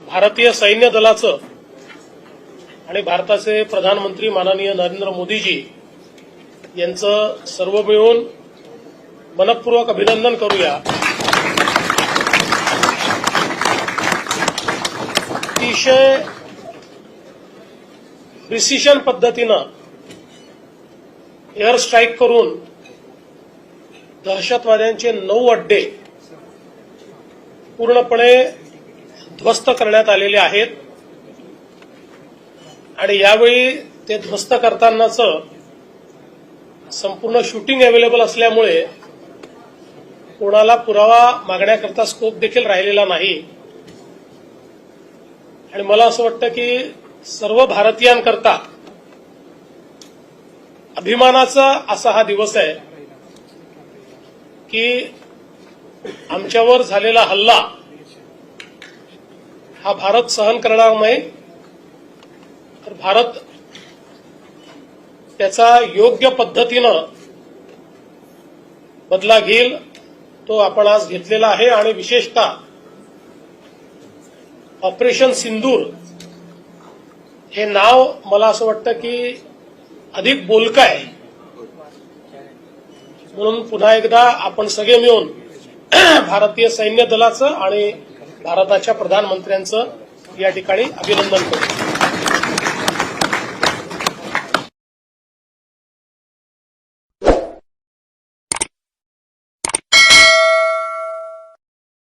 भारतीय सैन्य दलाचं आणि भारताचे प्रधानमंत्री माननीय नरेंद्र मोदीजी यांचं सर्व मिळून मनपूर्वक अभिनंदन करूया. अतिशय प्रिसिशन पद्धतीनं एअर स्ट्राईक करून दहशतवाद्यांचे नऊ अड्डे पूर्णपणे ध्वस्त करण्यात आलेले आहेत. आणि यावेळी ते ध्वस्त करतानाच संपूर्ण शूटिंग अवेलेबल असल्यामुळे कोणाला पुरावा मागण्याकरता स्कोप देखील राहिलेला नाही. आणि मला असं वाटतं की सर्व भारतीयांकरता अभिमानाचा असा हा दिवस आहे की आमच्यावर झालेला हल्ला हा भारत सहन करणार नाही तर भारत त्याचा योग्य पद्धतीनं बदला घेईल तो आपण आज घेतलेला आहे. आणि विशेषतः ऑपरेशन सिंदूर हे नाव मला असं वाटतं की अधिक बोलकं आहे. म्हणून पुन्हा एकदा आपण सगळे मिळून भारतीय सैन्य दलाचं आणि भारताच्या प्रधानमंत्र्यांचं या ठिकाणी अभिनंदन करतो.